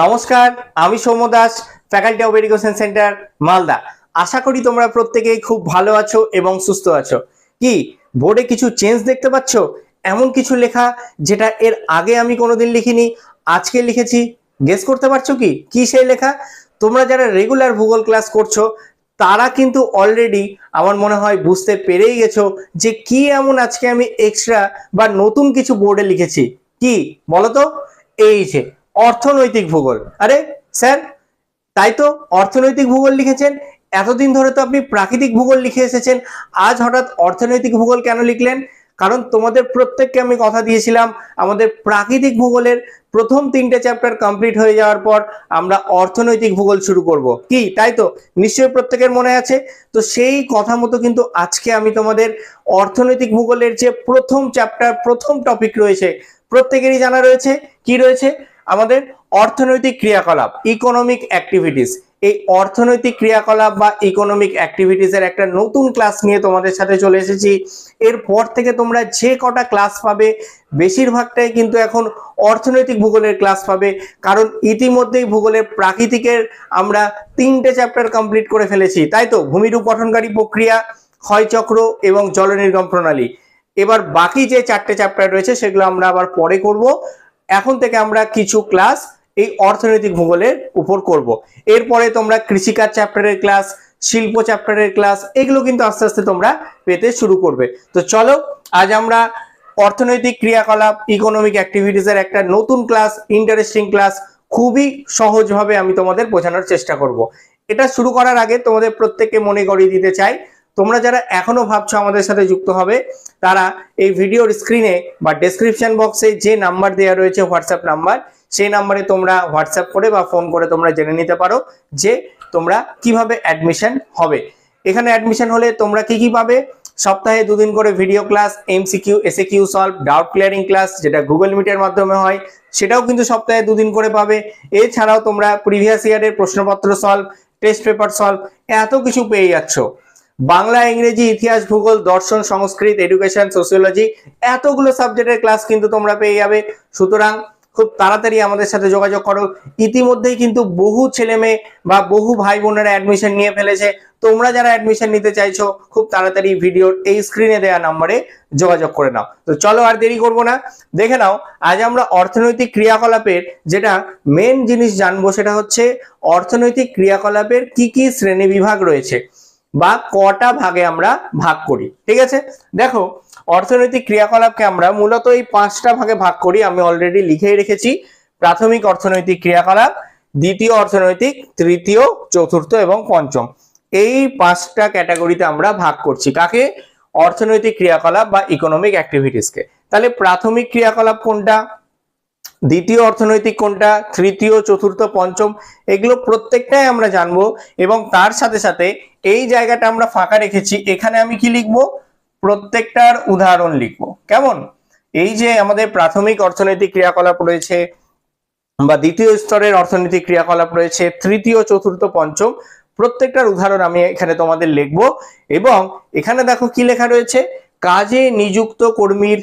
নমস্কার, আমি Soumya Das faculty of education centre Malda. আশা করি তোমরা প্রত্যেকেই খুব ভালো আছো এবং সুস্থ আছো। কি, বোর্ডে কিছু চেঞ্জ দেখতে পাচ্ছ? এমন কিছু লেখা যেটা এর আগে আমি কোনোদিন লিখিনি, আজকে লিখেছি। গেস করতে পারছ কি? কি সেই লেখা? তোমরা যারা রেগুলার ভূগোল ক্লাস করছ, তারা কিন্তু অলরেডি আমার মনে হয় বুঝতে পেরেই গেছো যে কি এমন আজকে আমি এক্সট্রা বা নতুন কিছু বোর্ডে লিখেছি। কি, বলো তো? এই যে অর্থনৈতিক ভূগোল। আরে, স্যার, তাই তো অর্থনৈতিক ভূগোল লিখেছেন, এতদিন ধরে তো আপনি প্রাকৃতিক ভূগোল লিখে এসেছেন, আজ হঠাৎ অর্থনৈতিক ভূগোল কেন লিখলেন? কারণ তোমাদের প্রত্যেককে আমি কথা দিয়েছিলাম, আমাদের প্রাকৃতিক ভূগোলের প্রথম তিনটে চ্যাপ্টার কমপ্লিট হয়ে যাওয়ার পর আমরা অর্থনৈতিক ভূগোল শুরু করব। কি, তাই তো? নিশ্চয়ই প্রত্যেকের মনে আছে? তো সেই কথা মতো কিন্তু আজকে আমি তোমাদের অর্থনৈতিক ভূগোলের যে প্রথম চ্যাপ্টার প্রথম টপিক রয়েছে, প্রত্যেকেরই জানা রয়েছে। কি রয়েছে? আমাদের অর্থনৈতিক ক্রিয়াকলাপ ইকোনমিক অ্যাক্টিভিটিস এই অর্থনৈতিক ক্রিয়াকলাপ বা ইকোনমিক অ্যাক্টিভিটিস এর একটা নতুন ক্লাস নিয়ে তোমাদের সাথে চলে এসেছি। এরপর থেকে তোমরা যে কটা ক্লাস পাবে, বেশিরভাগটাই কিন্তু এখন অর্থনৈতিক ভূগোলের ক্লাস পাবে। কারণ ইতিমধ্যেই ভূগোলের প্রাকৃতিকের আমরা তিনটে চ্যাপ্টার কমপ্লিট করে ফেলেছি, তাই তো? ভূমিরূপ গঠনকারী প্রক্রিয়া, ক্ষয়চক্র এবং জলনির্গম প্রণালী। এবার বাকি যে চারটে চ্যাপ্টার রয়েছে, সেগুলো আমরা আবার পরে করব। এখন থেকে আমরা কিছু ক্লাস এই অর্থনৈতিক ভূগোলের উপর করব। এরপরে তোমরা কৃষিকাজ চ্যাপ্টারের ক্লাস শিল্প চ্যাপ্টারের ক্লাস এগুলো কিন্তু আস্তে আস্তে তোমরা পেতে শুরু করবে। তো চলো, আজ আমরা অর্থনৈতিক ক্রিয়াকলাপ ইকোনমিক অ্যাক্টিভিটিসের একটা নতুন ক্লাস ইন্টারেস্টিং ক্লাস খুবই সহজভাবে আমি তোমাদের বোঝানোর চেষ্টা করব। এটা শুরু করার আগে তোমাদের প্রত্যেককে মনে করিয়ে দিতে চাই তোমরা যারা এখনও ভাবছ আমাদের সাথে যুক্ত হবে, তারা এই ভিডিওর স্ক্রিনে বা ডেসক্রিপশন বক্সে যে নাম্বার দেওয়া রয়েছে হোয়াটসঅ্যাপ নাম্বার সেই নাম্বারে তোমরা হোয়াটসঅ্যাপ করে বা ফোন করে তোমরা জেনে নিতে পারো যে তোমরা কীভাবে অ্যাডমিশন হবে। এখানে অ্যাডমিশন হলে তোমরা কি কি পাবে? সপ্তাহে দুদিন করে video class MCQ SA Q solve doubt clearing class যেটা গুগল মিটের মাধ্যমে হয়, সেটাও কিন্তু সপ্তাহে দুদিন করে পাবে। এছাড়াও তোমরা প্রিভিয়াস ইয়ারের প্রশ্নপত্র সলভ টেস্ট পেপার সলভ এত কিছু পেয়ে যাচ্ছ। বাংলা, ইংরেজি, ইতিহাস, ভূগোল, দর্শন, সংস্কৃত এডুকেশন সোসিওলজি এতগুলো সাবজেক্টের ক্লাস কিন্তু তোমরা পেয়ে যাবে। সুতরাং খুব তাড়াতাড়ি আমাদের সাথে যোগাযোগ করো। ইতিমধ্যেই কিন্তু বহু ছেলে মেয়ে বা বহু ভাই বোনেরা অ্যাডমিশন নিয়ে ফেলেছে। তোমরা যারা অ্যাডমিশন নিতে চাইছো, খুব তাড়াতাড়ি ভিডিওর এই স্ক্রিনে দেওয়া নম্বরে যোগাযোগ করে নাও। তো চলো আর দেরি করব না। দেখে নাও, আজ আমরা অর্থনৈতিক ক্রিয়াকলাপের যেটা মেন জিনিস জানব সেটা হচ্ছে অর্থনৈতিক ক্রিয়াকলাপের কি কি শ্রেণি বিভাগ রয়েছে। বা কটা ভাগে আমরা ভাগ করি, ঠিক আছে? দেখো, অর্থনৈতিক ক্রিয়াকলাপকে আমরা মূলত এই পাঁচটা ভাগে ভাগ করি, আমি অলরেডি লিখেই রেখেছি। প্রাথমিক অর্থনৈতিক ক্রিয়াকলাপ, দ্বিতীয় অর্থনৈতিক, তৃতীয়, চতুর্থ এবং পঞ্চম। এই পাঁচটা ক্যাটাগরিতে আমরা ভাগ করছি। কাকে? অর্থনৈতিক ক্রিয়াকলাপ বা ইকোনমিক অ্যাক্টিভিটিসকে তাহলে প্রাথমিক ক্রিয়াকলাপ কোনটা? দ্বিতীয় অর্থনৈতিক কোনটা তৃতীয়, চতুর্থ, পঞ্চম, এগুলো প্রত্যেকটাই আমরা জানব এবং তার সাথে সাথে এই জায়গাটা আমরা ফাঁকা রেখেছি। এখানে আমি কি লিখব? প্রত্যেকটার উদাহরণ লিখব। কেমন? এই যে আমাদের প্রাথমিক অর্থনৈতিক ক্রিয়াকলাপ রয়েছে বা দ্বিতীয় স্তরের অর্থনৈতিক ক্রিয়াকলাপ রয়েছে, তৃতীয়, চতুর্থ, পঞ্চম, প্রত্যেকটার উদাহরণ আমি এখানে তোমাদের লিখব এবং এখানে দেখো কি লেখা রয়েছে? কাজে নিযুক্ত কর্মীর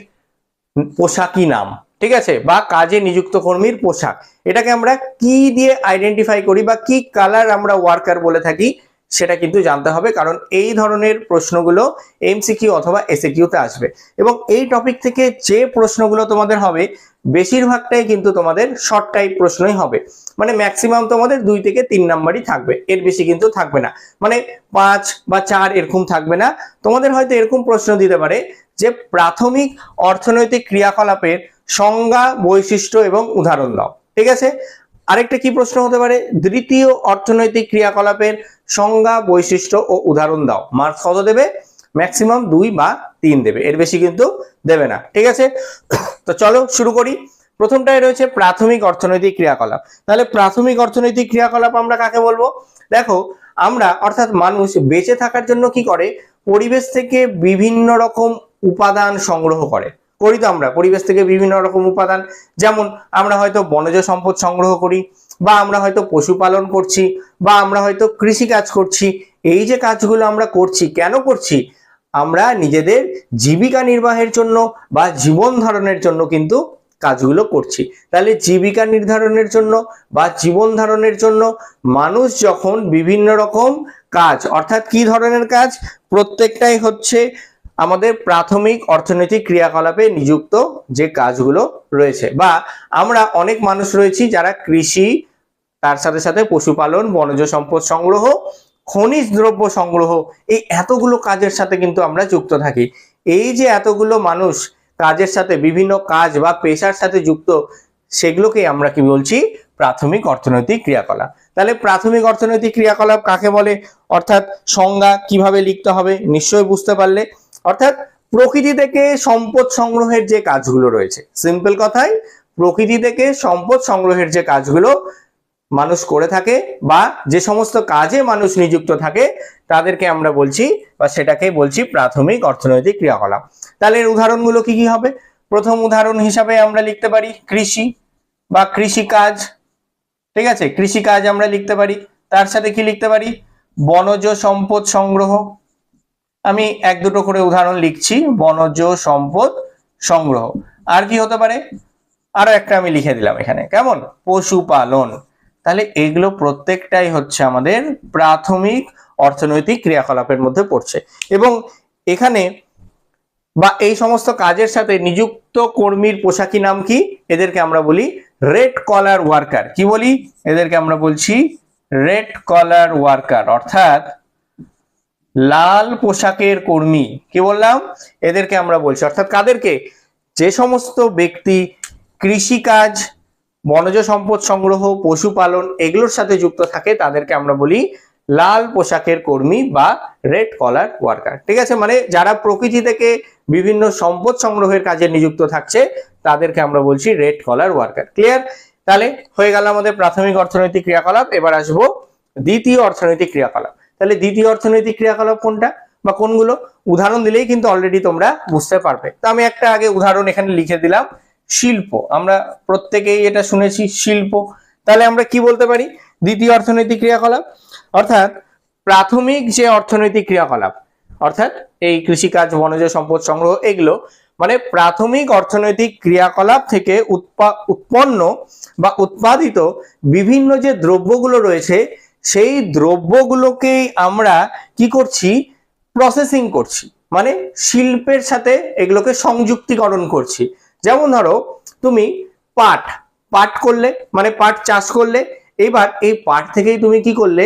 পোশাকি নাম। ঠিক আছে? বা কাজে নিযুক্ত কর্মীর পোশাক। এটাকে আমরা কি দিয়ে আইডেন্টিফাই করি বা কি কালার আমরা ওয়ার্কার বলে থাকি, সেটা কিন্তু জানতে হবে। কারণ এই ধরনের প্রশ্নগুলো এমসিকিউ অথবা এসএকিউতে আসবে। এবং এই টপিক থেকে যে প্রশ্নগুলো তোমাদের হবে, বেশিরভাগটাই কিন্তু তোমাদের শর্ট টাইপ প্রশ্নই হবে। মানে ম্যাক্সিমাম তোমাদের দুই থেকে তিন নাম্বারই থাকবে। এর বেশি কিন্তু থাকবে না। মানে পাঁচ বা চার এরকম থাকবে না। তোমাদের হয়তো এরকম প্রশ্ন দিতে পারে যে প্রাথমিক অর্থনৈতিক ক্রিয়াকলাপের সংজ্ঞা, বৈশিষ্ট্য এবং উদাহরণ দাও। ঠিক আছে? আরেকটা কি প্রশ্ন হতে পারে? দ্বিতীয় অর্থনৈতিক ক্রিয়াকলাপের সংজ্ঞা, বৈশিষ্ট্য ও উদাহরণ দাও। মার্কস কত দেবে? ম্যাক্সিমাম দুই বা তিন দেবে। এর বেশি কিন্তু দেবে না। ঠিক আছে? তো চলো শুরু করি। প্রথমটাই রয়েছে প্রাথমিক অর্থনৈতিক ক্রিয়াকলাপ। তাহলে প্রাথমিক অর্থনৈতিক ক্রিয়াকলাপ আমরা কাকে বলব? দেখো, আমরা অর্থাৎ মানুষ বেঁচে থাকার জন্য কি করে? পরিবেশ থেকে বিভিন্ন রকম উপাদান সংগ্রহ করে। করি তো আমরা। পরিবেশ থেকে বিভিন্ন রকম উপাদান, যেমন আমরা হয়তো বনজ সম্পদ সংগ্রহ করি, বা আমরা হয়তো পশুপালন করছি, বা আমরা হয়তো কৃষি কাজ করছি। এই যে কাজগুলো আমরা করছি, কেন করছি? আমরা নিজেদের জীবিকা নির্বাহের জন্য বা জীবন ধারণের জন্য কিন্তু কাজগুলো করছি। তাহলে জীবিকা নির্ধারণের জন্য বা জীবন ধারণের জন্য মানুষ যখন বিভিন্ন রকম কাজ, অর্থাৎ কি ধরনের কাজ? প্রত্যেকটাই হচ্ছে আমাদের প্রাথমিক অর্থনৈতিক ক্রিয়াকলাপে নিযুক্ত যে কাজগুলো রয়েছে বা আমরা অনেক মানুষ রয়েছি যারা কৃষি, তার সাথে সাথে পশুপালন, বনজ সম্পদ সংগ্রহ, খনিজ দ্রব্য সংগ্রহ, এই এতগুলো কাজের সাথে কিন্তু আমরা যুক্ত থাকি। এই যে এতগুলো মানুষ কাজের সাথে বিভিন্ন কাজ বা পেশার সাথে যুক্ত সেগুলোকে আমরা কি বলছি? প্রাথমিক অর্থনৈতিক ক্রিয়াকলাপ। তাহলে প্রাথমিক অর্থনৈতিক ক্রিয়াকলাপ কাকে বলে? অর্থাৎ সংজ্ঞা কীভাবে লিখতে হবে? নিশ্চয়ই বুঝতে পারলে। অর্থাৎ প্রকৃতি থেকে সম্পদ সংগ্রহের যে কাজগুলো রয়েছে। সিম্পল কথায় প্রকৃতি থেকে সম্পদ সংগ্রহের যে কাজগুলো মানুষ করে থাকে বা যে সমস্ত কাজে মানুষ নিযুক্ত থাকে, তাদেরকে আমরা বলছি বা সেটাকে বলছি প্রাথমিক অর্থনৈতিক ক্রিয়াকলাপ। তাহলে এর উদাহরণগুলো কি কি হবে? প্রথম উদাহরণ হিসাবে আমরা লিখতে পারি কৃষি বা কৃষিকাজ। ঠিক আছে? কৃষিকাজ আমরা লিখতে পারি। তার সাথে কি লিখতে পারি? বনজ সম্পদ সংগ্রহ। আমি এক দুটো করে উদাহরণ লিখছি, বনজ, সম্পদ, সংগ্রহ। আর কি হতে পারে? আরও একটা আমি লিখে দিলাম এখানে। কেমন? পশুপালন। তাহলে এগুলো প্রত্যেকটাই হচ্ছে আমাদের প্রাথমিক অর্থনৈতিক ক্রিয়াকলাপের মধ্যে পড়ছে। এবং এখানে বা এই সমস্ত কাজের সাথে নিযুক্ত কর্মীর পোশাকি নাম কি? এদেরকে আমরা বলি রেড কলার ওয়ার্কার। কি বলি? এদেরকে আমরা বলছি রেড কলার ওয়ার্কার। অর্থাৎ লাল পোশাকের কর্মী। কি বললাম? এদেরকে আমরা বলছি। অর্থাৎ কাদেরকে? যে সমস্ত ব্যক্তি কৃষিকাজ, বনজ সম্পদ সংগ্রহ, পশুপালন এগুলোর সাথে যুক্ত থাকে, তাদেরকে আমরা বলি লাল পোশাকের কর্মী বা রেড কলার ওয়ার্কার। ঠিক আছে? মানে যারা প্রকৃতি থেকে বিভিন্ন সম্পদ সংগ্রহের কাজে নিযুক্ত থাকছে, তাদেরকে আমরা বলছি রেড কলার ওয়ার্কার। ক্লিয়ার? তাহলে হয়ে গেল আমাদের প্রাথমিক অর্থনৈতিক ক্রিয়াকলাপ। এবার আসব দ্বিতীয় অর্থনৈতিক ক্রিয়াকলাপ। তাহলে দ্বিতীয় অর্থনৈতিক ক্রিয়াকলাপ কোনটা বা কোনগুলো? উদাহরণ দিলেই কিন্তু অলরেডি তোমরা বুঝতে পারবে। তো আমি একটা আগে উদাহরণ এখানে লিখে দিলাম। শিল্প, আমরা প্রত্যেকেই এটা শুনেছি, শিল্প। তাহলে আমরা কি বলতে পারি? দ্বিতীয় অর্থনৈতিক ক্রিয়াকলাপ। অর্থাৎ প্রাথমিক যে অর্থনৈতিক ক্রিয়াকলাপ, অর্থাৎ এই কৃষিকাজ, বনজ সম্পদ সংগ্রহ, এগুলো মানে প্রাথমিক অর্থনৈতিক ক্রিয়াকলাপ থেকে উৎপা, উৎপন্ন বা উৎপাদিত বিভিন্ন যে দ্রব্যগুলো রয়েছে সেই দ্রব্যগুলোকেই আমরা কি করছি? প্রসেসিং করছি। মানে শিল্পের সাথে এগুলোকে সংযুক্তিকরণ করছি। যেমন ধরো, তুমি পাট পাট করলে মানে পাট চাষ করলে, এবার এই পাট থেকেই তুমি কি করলে?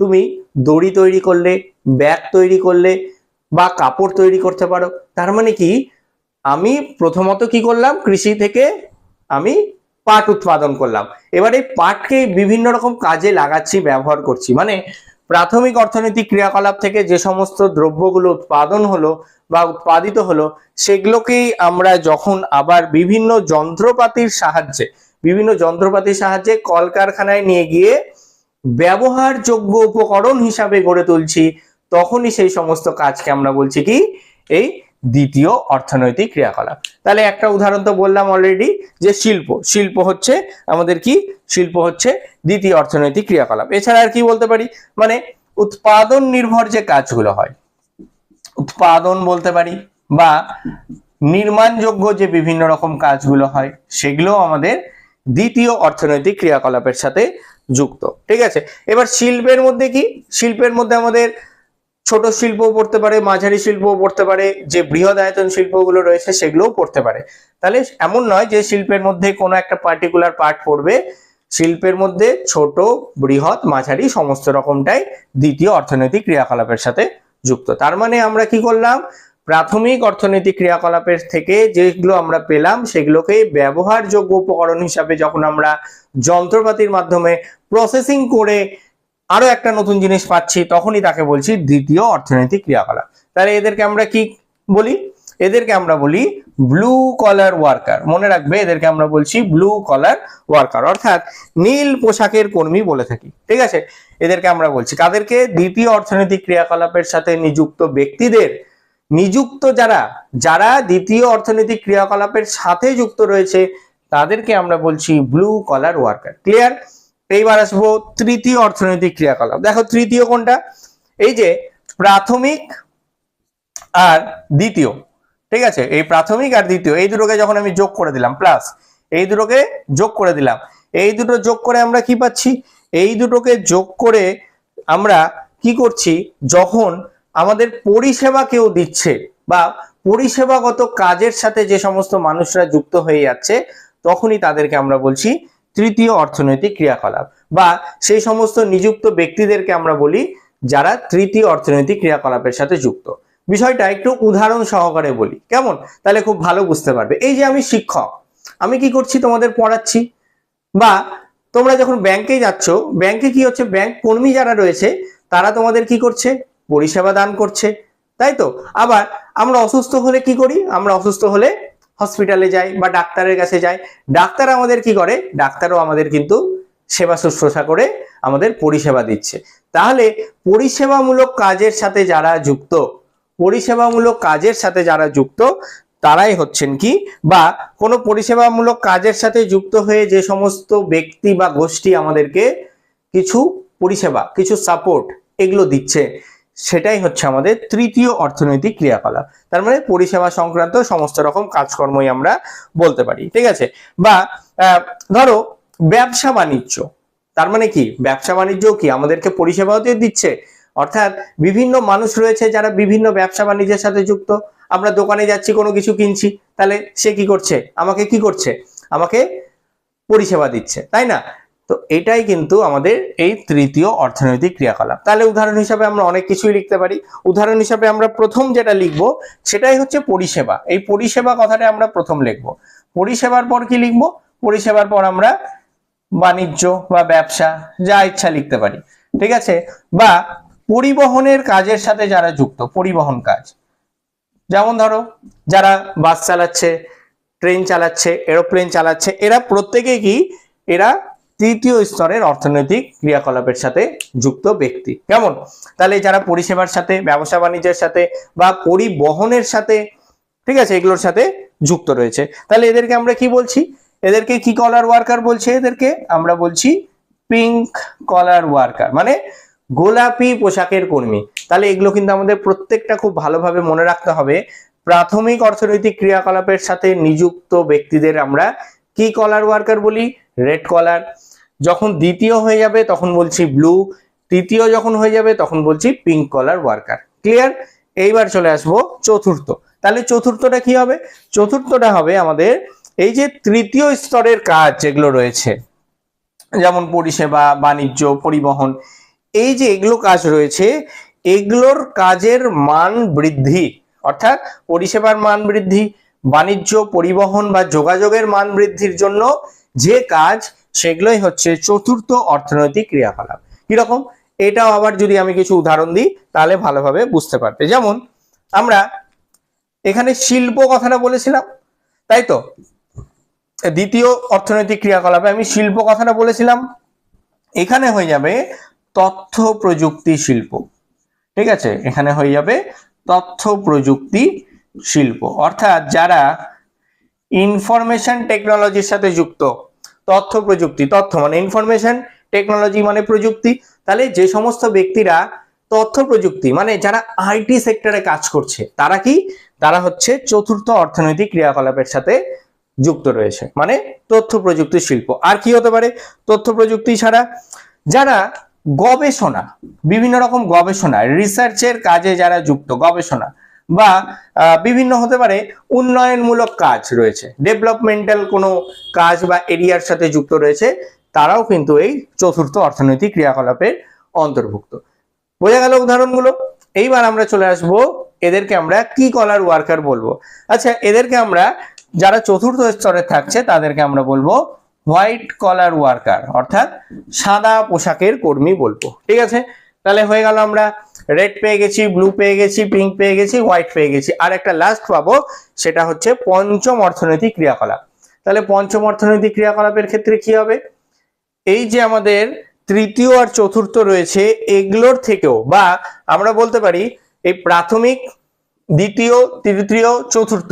তুমি দড়ি তৈরি করলে, ব্যাগ তৈরি করলে বা কাপড় তৈরি করতে পারো। তার মানে কি? আমি প্রথমত কি করলাম? কৃষি থেকে আমি পাট উৎপাদন করলাম। এবার এই পাটকে বিভিন্ন রকম কাজে লাগাচ্ছি, ব্যবহার করছি। মানে প্রাথমিক অর্থনৈতিক ক্রিয়াকলাপ থেকে যে সমস্ত দ্রব্যগুলো উৎপাদন হলো বা উৎপাদিত হলো, সেগুলোকেই আমরা যখন আবার বিভিন্ন যন্ত্রপাতির সাহায্যে, বিভিন্ন যন্ত্রপাতির সাহায্যে কলকারখানায় নিয়ে গিয়ে ব্যবহারযোগ্য উপকরণ হিসাবে গড়ে তুলছি, তখনই সেই সমস্ত কাজকে আমরা বলছি কি? এই দ্বিতীয় অর্থনৈতিক ক্রিয়াকলাপ। তাহলে একটা উদাহরণ তো বললাম অলরেডি যে শিল্প। শিল্প হচ্ছে আমাদের কি? শিল্প হচ্ছে দ্বিতীয় অর্থনৈতিক ক্রিয়াকলাপ। এছাড়া আর কি বলতে পারি? মানে উৎপাদন নির্ভর যে কাজগুলো হয়, উৎপাদন বলতে পারি বা নির্মাণযোগ্য যে বিভিন্ন রকম কাজগুলো হয় সেগুলো আমাদের দ্বিতীয় অর্থনৈতিক ক্রিয়াকলাপের সাথে যুক্ত। ঠিক আছে? এবার শিল্পের মধ্যে কি? শিল্পের মধ্যে আমাদের ছোট শিল্পও পড়তে পারে, মাঝারি শিল্পও পড়তে পারে, যে বৃহৎ আয়তন শিল্পগুলো রয়েছে সেগুলোও পড়তে পারে। তাহলে এমন নয় যে শিল্পের মধ্যে কোনো একটা পার্টিকুলার পার্ট পড়বে, শিল্পের মধ্যে ছোট, বৃহৎ, মাঝারি সমস্ত রকমটাই দ্বিতীয় অর্থনৈতিক ক্রিয়াকলাপের সাথে যুক্ত। তার মানে আমরা কি করলাম? প্রাথমিক অর্থনৈতিক ক্রিয়াকলাপের থেকে যেগুলো আমরা পেলাম সেগুলোকে ব্যবহারযোগ্য উপকরণ হিসাবে যখন আমরা যন্ত্রপাতির মাধ্যমে প্রসেসিং করে আরও একটা নতুন জিনিস পাচ্ছি, তখনই তাকে বলছি দ্বিতীয় অর্থনৈতিক ক্রিয়াকলাপ। তাহলে এদেরকে আমরা কি বলি? এদেরকে আমরা বলি ব্লু কলার ওয়ার্কার মনে রাখবে, এদেরকে আমরা বলছি ব্লু কলার ওয়ার্কার অর্থাৎ নীল পোশাকের কর্মী বলে থাকি, ঠিক আছে? এদেরকে আমরা বলছি। কাদেরকে? দ্বিতীয় অর্থনৈতিক ক্রিয়াকলাপের সাথে নিযুক্ত ব্যক্তিদের। নিযুক্ত যারা যারা দ্বিতীয় অর্থনৈতিক ক্রিয়াকলাপের সাথে যুক্ত রয়েছে, তাদেরকে আমরা বলছি ব্লু কলার ওয়ার্কার ক্লিয়ার এইবার আসব তৃতীয় অর্থনৈতিক ক্রিয়াকলাপ। দেখো তৃতীয় কোনটা? এই যে প্রাথমিক আর দ্বিতীয়, ঠিক আছে? এই প্রাথমিক আর দ্বিতীয়, এই দুটোকে যখন আমি যোগ করে দিলাম প্লাস এই দুটোকে যোগ করে দিলাম। এই দুটো যোগ করে আমরা কি পাচ্ছি? এই দুটোকে যোগ করে আমরা কি করছি? যখন আমাদের পরিষেবা কেউ দিচ্ছে বা পরিষেবাগত কাজের সাথে যে সমস্ত মানুষরা যুক্ত হয়ে যাচ্ছে, তখনই তাদেরকে আমরা বলছি তৃতীয় অর্থনৈতিক ক্রিয়াকলাপ বা সেই সমস্ত নিযুক্ত ব্যক্তিদেরকে আমরা বলি যারা তৃতীয় অর্থনৈতিক ক্রিয়াকলাপের সাথে যুক্ত। বিষয়টা একটু উদাহরণ সহকারে বলি। কেমন? তাহলে খুব ভালো বুঝতে পারবে। এই যে আমি শিক্ষক, আমি কি করছি তোমাদের পড়াচ্ছি? বা তোমরা যখন ব্যাংকে যাচ্ছ, ব্যাংকে কি হচ্ছে? ব্যাংক কর্মী যারা রয়েছে, তারা তোমাদের কি করছে? পরিষেবা দান করছে। তাই তো? আবার আমরা অসুস্থ হলে কি করি? আমরা অসুস্থ হলে হসপিটালে যাই বা ডাক্তারের কাছে যাই ডাক্তার আমাদের কি করে? ডাক্তারও আমাদের কিন্তু সেবা শুশ্রূষা করে আমাদের পরিষেবা দিচ্ছে। তাহলে পরিষেবামূলক কাজের সাথে যারা যুক্ত, পরিষেবামূলক কাজের সাথে যারা যুক্ত, তারাই হচ্ছেন কি? বা কোনো পরিষেবামূলক কাজের সাথে যুক্ত হয়ে যে সমস্ত ব্যক্তি বা গোষ্ঠী আমাদেরকে কিছু পরিষেবা, কিছু সাপোর্ট এগুলো দিচ্ছে, সেটাই হচ্ছে আমাদের তৃতীয় অর্থনৈতিক ক্রিয়াকলাপ। তার মানে পরিষেবা সংক্রান্ত সমস্ত রকম কাজকর্মই আমরা বলতে পারি, ঠিক আছে? বা ধরো ব্যবসা বাণিজ্য, তার মানে কি? ব্যবসা বাণিজ্য কি? আমাদেরকে পরিষেবাও দিচ্ছে। অর্থাৎ বিভিন্ন মানুষ রয়েছে যারা বিভিন্ন ব্যবসা বাণিজ্যের সাথে যুক্ত। আমরা দোকানে যাচ্ছি, কোনো কিছু কিনছি, তাহলে সে কি করছে? আমাকে কি করছে? আমাকে পরিষেবা দিচ্ছে, তাই না? তো এটাই কিন্তু আমাদের এই তৃতীয় অর্থনৈতিক ক্রিয়াকলাপ। তাহলে উদাহরণ হিসাবে আমরা অনেক কিছুই লিখতে পারি। উদাহরণ হিসাবে আমরা প্রথম যেটা লিখব, সেটাই হচ্ছে পরিষেবা। এই পরিষেবা কথাটা আমরা প্রথম লিখব। পরিষেবার পর কি লিখব? পরিষেবার পর আমরা বাণিজ্য বা ব্যবসা, যা ইচ্ছা লিখতে পারি। ঠিক আছে? বা পরিবহনের কাজের সাথে যারা যুক্ত, পরিবহন কাজ। যেমন ধরো, যারা বাস চালাচ্ছে, ট্রেন চালাচ্ছে, এরোপ্লেন চালাচ্ছে, এরা প্রত্যেকে কি? এরা তৃতীয় স্তরের অর্থনৈতিক ক্রিয়াকলাপের সাথে যুক্ত ব্যক্তি। কেমন? তাহলে যারা পরিষেবার সাথে, ব্যবসা বাণিজ্যের সাথে বা পরিবহনের সাথে, ঠিক আছে, এগুলোর সাথে যুক্ত রয়েছে। তাহলে এদেরকে আমরা কি বলছি? এদেরকে কি কলার ওয়ার্কার বলছে এদেরকে? আমরা বলছি পিঙ্ক কলার ওয়ার্কার মানে গোলাপি পোশাকের কর্মী। তাহলে এগুলো কিন্তু আমাদের প্রত্যেকটা খুব ভালোভাবে মনে রাখতে হবে, প্রাথমিক অর্থনৈতিক ক্রিয়াকলাপের সাথে নিযুক্ত ব্যক্তিদের আমরা কি কলার ওয়ার্কার বলি? রেড কলার যখন দ্বিতীয় হয়ে যাবে তখন বলছি ব্লু তৃতীয় যখন হয়ে যাবে তখন বলছি পিঙ্ক কলার ওয়ার্কার ক্লিয়ার এইবার চলে আসব চতুর্থ, তাহলে চতুর্থটা কি হবে? চতুর্থটা হবে আমাদের এই যে তৃতীয় স্তরের কাজ যেগুলো রয়েছে, যেমন পরিষেবা, বাণিজ্য, পরিবহন, এই যে এগুলো কাজ রয়েছে, এগুলোর কাজের মান বৃদ্ধি, অর্থাৎ পরিষেবার মান বৃদ্ধি, বাণিজ্য, পরিবহন বা যোগাযোগের মান বৃদ্ধির জন্য যে কাজ সেগুলোই হচ্ছে চতুর্থ অর্থনৈতিক ক্রিয়াকলাপ। কীরকম? এটাও আবার যদি আমি কিছু উদাহরণ দিই, তাহলে ভালোভাবে বুঝতে পারবে। যেমন, আমরা এখানে শিল্প কথাটা বলেছিলাম, তাই তো? দ্বিতীয় অর্থনৈতিক ক্রিয়াকলাপে আমি শিল্প কথাটা বলেছিলাম। এখানে হয়ে যাবে তথ্য প্রযুক্তি শিল্প। ঠিক আছে? এখানে হয়ে যাবে তথ্য প্রযুক্তি শিল্প। অর্থাৎ যারা ইনফরমেশন টেকনোলজির সাথে যুক্ত তথ্য প্রযুক্তি, তথ্য মানে ইনফরমেশন টেকনোলজি মানে প্রযুক্তি। তাহলে যে সমস্ত ব্যক্তিরা তথ্য প্রযুক্তি মানে যারা আইটি সেক্টরে কাজ করছে, তারা কি? তারা হচ্ছে চতুর্থ অর্থনৈতিক ক্রিয়াকলাপের সাথে যুক্ত রয়েছে মানে তথ্য প্রযুক্তি শিল্প। আর কি হতে পারে? তথ্য প্রযুক্তি ছাড়া যারা গবেষণা, বিভিন্ন রকম গবেষণা রিসার্চের কাজে যারা যুক্ত, গবেষণা বা বিভিন্ন হতে পারে উন্নয়নমূলক কাজ রয়েছে। ডেভেলপমেন্টাল কোনো কাজ বা এরিয়ার সাথে যুক্ত রয়েছে, তারাও কিন্তু এই চতুর্থ অর্থনৈতিক ক্রিয়াকলাপের অন্তর্ভুক্ত। বোঝা গেল উদাহরণগুলো? এইবার আমরা চলে আসব, এদেরকে আমরা কি কলার ওয়ার্কার বলব? আচ্ছা এদেরকে আমরা যারা চতুর্থ স্তরে থাকছে, তাদেরকে আমরা বলব হোয়াইট কলার ওয়ার্কার অর্থাৎ সাদা পোশাকের কর্মী বলব। ঠিক আছে? তাহলে হয়ে গেল আমরা রেড পেয়ে গেছি ব্লু পেয়ে গেছি পিঙ্ক পেয়ে গেছি হোয়াইট পেয়ে গেছি। আর একটা লাস্ট পাবো, সেটা হচ্ছে পঞ্চম অর্থনৈতিক ক্রিয়াকলাপ। তাহলে পঞ্চম অর্থনৈতিক ক্রিয়াকলাপের ক্ষেত্রে কি হবে? এই যে আমাদের তৃতীয় আর চতুর্থ রয়েছে, এগুলোর থেকেও বা আমরা বলতে পারি এই প্রাথমিক, দ্বিতীয়, তৃতীয়, চতুর্থ,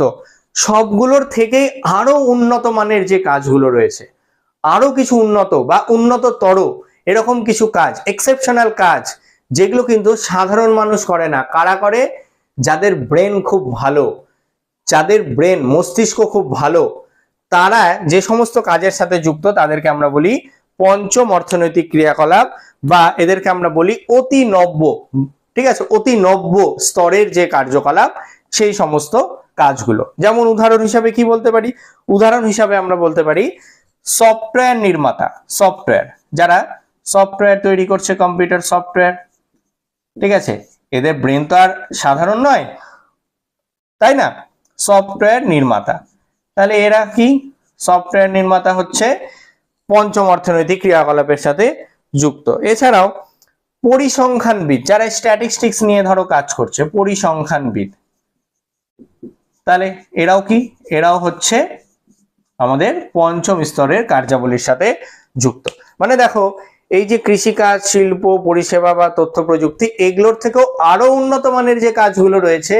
সবগুলোর থেকেই আরও উন্নত মানের যে কাজগুলো রয়েছে, আরও কিছু উন্নত বা উন্নততর এরকম কিছু কাজ এক্সেপশনাল কাজ, যেগুলো কিন্তু সাধারণ মানুষ করে না। কারা করে? যাদের ব্রেন খুব ভালো, যাদের ব্রেন মস্তিষ্ক খুব ভালো, তারা যে সমস্ত কাজের সাথে যুক্ত, তাদেরকে আমরা বলি পঞ্চম অর্থনৈতিক ক্রিয়াকলাপ বা এদেরকে আমরা বলি অতি নব্য ঠিক আছে? অতি নব্য স্তরের যে কার্যকলাপ, সেই সমস্ত কাজগুলো। যেমন উদাহরণ হিসাবে কি বলতে পারি? উদাহরণ হিসাবে আমরা বলতে পারি সফটওয়্যার নির্মাতা সফটওয়্যার যারা সফটওয়্যার তৈরি করছে কম্পিউটার সফটওয়্যার। ঠিক আছে? এদের ব্রেন তো আর সাধারণ নয়। তাই না? সফটওয়্যার নির্মাতা। তাহলে এরা কি? সফটওয়্যার নির্মাতা হচ্ছে পঞ্চম অর্থনৈতিক ক্রিয়াকলাপের সাথে যুক্ত। এছাড়াও পরিসংখ্যানবিদ, যারা স্ট্যাটিস্টিক্স নিয়ে ধরো কাজ করছে, পরিসংখ্যানবিদ। তাহলে এরাও কি? এরাও হচ্ছে আমাদের পঞ্চম স্তরের কার্যাবলীর সাথে যুক্ত। মানে দেখো এই যে কৃষিকাজ, শিল্প, পরিষেবা বা তথ্য প্রযুক্তি, এগুলোর থেকেও আরও উন্নত মানের যে কাজগুলো রয়েছে,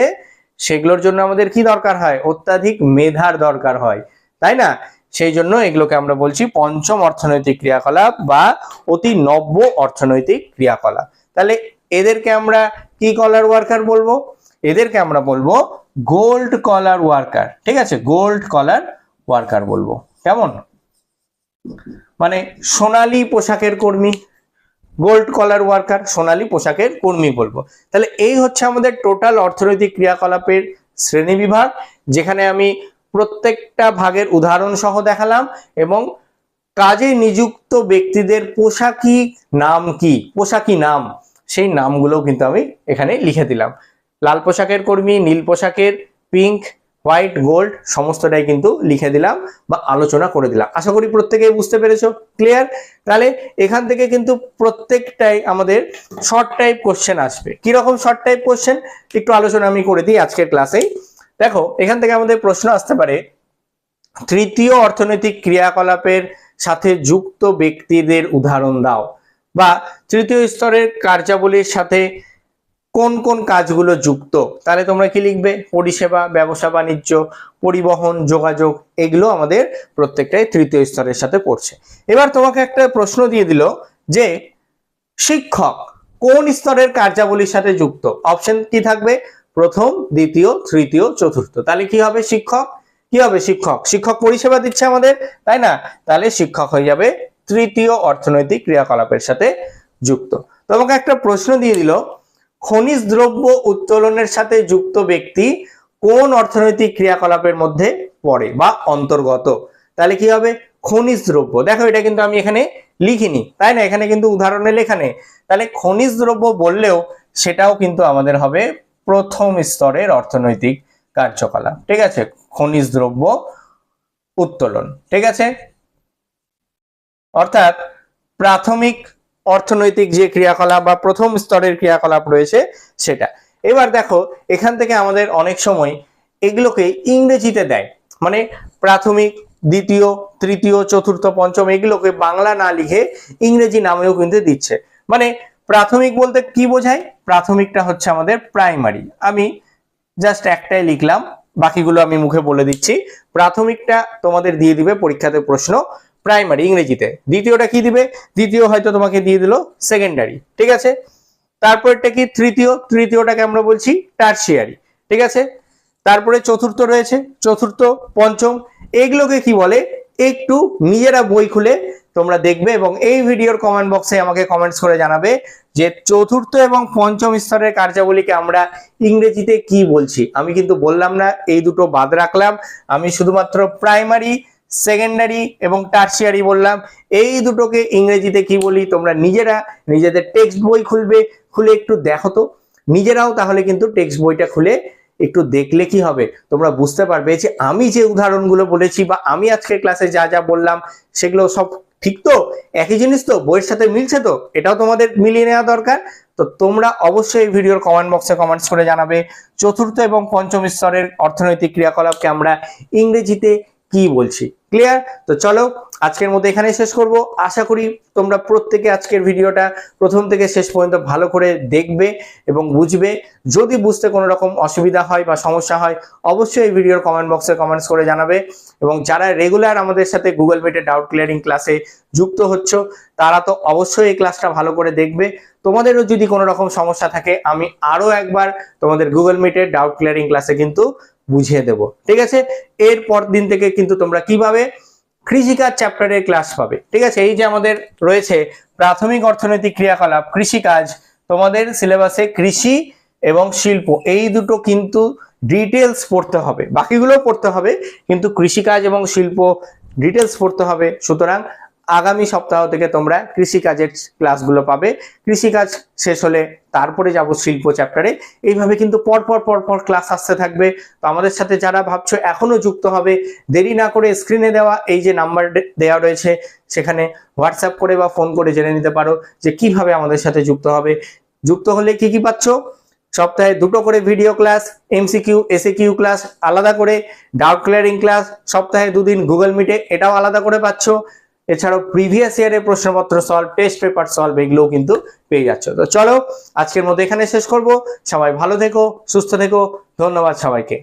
সেগুলোর জন্য আমাদের কি দরকার হয়? অত্যাধিক মেধার দরকার হয়। তাই না? সেই জন্য এগুলোকে আমরা বলছি পঞ্চম অর্থনৈতিক ক্রিয়াকলাপ বা অতি নব্য অর্থনৈতিক ক্রিয়াকলাপ। তাহলে এদেরকে আমরা কি কলার ওয়ার্কার বলব? এদেরকে আমরা বলব গোল্ড কলার ওয়ার্কার ঠিক আছে? গোল্ড কলার ওয়ার্কার বলব। কেমন? মানে সোনালী পোশাকের কর্মী গোল্ড কলার ওয়ার্কার সোনালী পোশাকের কর্মী বলব। তাহলে এই হচ্ছে আমাদের টোটাল অর্থনৈতিক ক্রিয়াকলাপের শ্রেণি বিভাগ, যেখানে আমি প্রত্যেকটা ভাগের উদাহরণ সহ দেখালাম এবং কাজে নিযুক্ত ব্যক্তিদের পোশাকি নাম কি, পোশাকি নাম, সেই নামগুলো কিন্তু আমি এখানে লিখে দিলাম। লাল পোশাকের কর্মী, নীল পোশাকের পিঙ্ক হোয়াইট, গোল্ড সমস্তটাই কিন্তু লিখে দিলাম বা আলোচনা করে দিলাম। আশা করি প্রত্যেকেই বুঝতে পেরেছ, ক্লিয়ার? তাহলে এখান থেকে কিন্তু প্রত্যেকটাই আমাদের শর্ট টাইপ কোশ্চেন আসবে। কীরকম শর্ট টাইপ কোশ্চেন একটু আলোচনা আমি করে দিই আজকের ক্লাসেই দেখো, এখান থেকে আমাদের প্রশ্ন আসতে পারে, তৃতীয় অর্থনৈতিক ক্রিয়াকলাপের সাথে যুক্ত ব্যক্তিদের উদাহরণ দাও বা তৃতীয় স্তরের কার্যাবলীর সাথে কোন কোন কাজগুলো যুক্ত? তাহলে তোমরা কি লিখবে? পরিষেবা, ব্যবসা, বাণিজ্য, পরিবহন, যোগাযোগ, এগুলো আমাদের প্রত্যেকটাই তৃতীয় স্তরের সাথে পড়ছে। এবার তোমাকে একটা প্রশ্ন দিয়ে দিল যে, শিক্ষক কোন স্তরের কার্যাবলীর সাথে যুক্ত? অপশন কি থাকবে? প্রথম, দ্বিতীয়, তৃতীয়, চতুর্থ। তাহলে কি হবে শিক্ষক? কি হবে শিক্ষক? শিক্ষক পরিষেবা দিচ্ছে আমাদের, তাই না? তাহলে শিক্ষক হয়ে যাবে তৃতীয় অর্থনৈতিক ক্রিয়াকলাপের সাথে যুক্ত। তোমাকে একটা প্রশ্ন দিয়ে দিল খনিজ দ্রব্য উত্তোলনের সাথে যুক্ত ব্যক্তি কোন অর্থনৈতিক ক্রিয়াকলাপের মধ্যে পড়ে বা অন্তর্গত? তাহলে কি হবে? খনিজ দ্রব্য। দেখো, এটা কিন্তু আমি এখানে লিখিনি, তাই না? এখানে কিন্তু উদাহরণে লেখা নেই। তাহলে খনিজ দ্রব্য বললেও সেটাও কিন্তু আমাদের হবে প্রথম স্তরের অর্থনৈতিক কার্যকলাপ। ঠিক আছে? খনিজ দ্রব্য উত্তোলন। ঠিক আছে? অর্থাৎ প্রাথমিক অর্থনৈতিক যে ক্রিয়াকলাপ বা প্রথম স্তরের ক্রিয়াকলাপ রয়েছে সেটা। এবার দেখো, এখান থেকে আমাদের অনেক সময় এগুলোকে ইংরেজিতে দেয়। মানে প্রাথমিক, দ্বিতীয়, তৃতীয়, চতুর্থ, পঞ্চম এগুলোকে বাংলা না লিখে ইংরেজি নামেও কিন্তু দিচ্ছে। মানে প্রাথমিক বলতে কি বোঝায়? প্রাথমিকটা হচ্ছে আমাদের প্রাইমারি। আমি জাস্ট একটাই লিখলাম, বাকিগুলো আমি মুখে বলে দিচ্ছি। প্রাথমিকটা তোমাদের দিয়ে দিবে পরীক্ষাতে প্রশ্ন। প্রাইমারি ইংরেজিতে। দ্বিতীয়টা কি দিবে? দ্বিতীয় হয়তো তোমাকে দিয়ে দিল সেকেন্ডারি ঠিক আছে? তারপরটা কি? তৃতীয়। তৃতীয়টাকে আমরা বলছি টার্সিয়ারি ঠিক আছে? তারপরে চতুর্থ রয়েছে, চতুর্থ, পঞ্চম। এগুলোকে কি বলে? একটু নিজেরা বই খুলে তোমরা দেখবে এবং এই ভিডিওর কমেন্ট বক্সে আমাকে কমেন্টস করে জানাবে যে চতুর্থ এবং পঞ্চম স্তরের কার্যাবলীকে আমরা ইংরেজিতে কি বলছি। আমি কিন্তু বললাম না, এই দুটো বাদ রাখলাম। আমি শুধুমাত্র প্রাইমারি সেকেন্ডারি এবং টার্সিয়ারি বললাম। এই দুটোকে ইংরেজিতে কি বলি তোমরা নিজেরা, নিজেদের টেক্সট বই খুলবে, খুলে একটু দেখো তো। নিজেরাও তাহলে কিন্তু টেক্সট বইটা খুলে একটু দেখলে কি হবে? তোমরা বুঝতে পারবে যে আমি যে উদাহরণগুলো বলেছি বা আমি আজকে ক্লাসে যা যা বললাম, সেগুলো সব ঠিক তো? একই জিনিস তো? বইয়ের সাথে মিলছে তো? এটাও তোমাদের মিলিয়ে নেওয়া দরকার। তো তোমরা অবশ্যই ভিডিওর কমেন্ট বক্সে কমেন্টস করে জানাবে। চতুর্থ এবং পঞ্চম স্তরের অর্থনৈতিক ক্রিয়াকলাপকে আমরা ইংরেজিতে কি বলছি? ক্লিয়ার তো চলো, আজকের মধ্যে এখানে শেষ করব। আশা করি তোমরা প্রত্যেকে আজকের ভিডিওটা প্রথম থেকে শেষ পর্যন্ত ভালো করে দেখবে এবং বুঝবে। যদি বুঝতে কোনো রকম অসুবিধা হয় বা সমস্যা হয়, অবশ্যই এই ভিডিওর কমেন্ট বক্সে কমেন্টস করে জানাবে। এবং যারা রেগুলার আমাদের সাথে গুগল মিটে ডাউট ক্লিয়ারিং ক্লাসে যুক্ত হচ্ছ, তারা তো অবশ্যই এই ক্লাসটা ভালো করে দেখবে। তোমাদেরও যদি কোনো রকম সমস্যা থাকে, আমি আরও একবার তোমাদের গুগল মিটের ডাউট ক্লিয়ারিং ক্লাসে কিন্তু বুঝিয়ে দেব। ঠিক আছে? এরপর দিন থেকে কিন্তু তোমরা কীভাবে কৃষিকাজ চ্যাপ্টারের ক্লাস পাবে। ঠিক আছে? এই যে আমাদের রয়েছে প্রাথমিক অর্থনৈতিক ক্রিয়াকলাপ, কৃষিকাজ, তোমাদের সিলেবাসে কৃষি এবং শিল্প, এই দুটো কিন্তু ডিটেলস পড়তে হবে। বাকিগুলো পড়তে হবে, কিন্তু কৃষিকাজ এবং শিল্প ডিটেলস পড়তে হবে। সুতরাং আগামী সপ্তাহ থেকে তোমরা কৃষিকাজের ক্লাসগুলো পাবে। কৃষিকাজ শেষ হলে তারপরে যাব শিল্প চ্যাপ্টারে এইভাবে কিন্তু পরপর পরপর ক্লাস আসতে থাকবে। তো আমাদের সাথে যারা ভাবছ এখনও যুক্ত হবে, দেরি না করে স্ক্রিনে দেওয়া এই যে নাম্বার দেওয়া রয়েছে, সেখানে হোয়াটসঅ্যাপ করে বা ফোন করে জেনে নিতে পারো যে কীভাবে আমাদের সাথে যুক্ত হবে। যুক্ত হলে কি কি পাচ্ছ? সপ্তাহে দুটো করে video class MCQ SAQ class আলাদা করে ডাউট ক্লিয়ারিং ক্লাস সপ্তাহে দুদিন গুগল মিটে এটাও আলাদা করে পাচ্ছ। এছাড়াও প্রিভিয়াস ইয়ারের প্রশ্নপত্র সলভ টেস্ট পেপার সলভ এগুলোও কিন্তু পেয়ে যাচ্ছ। তো চলো, আজকের মতো এখানে শেষ করব। সবাই ভালো থেকো, সুস্থ থেকো। ধন্যবাদ সবাইকে।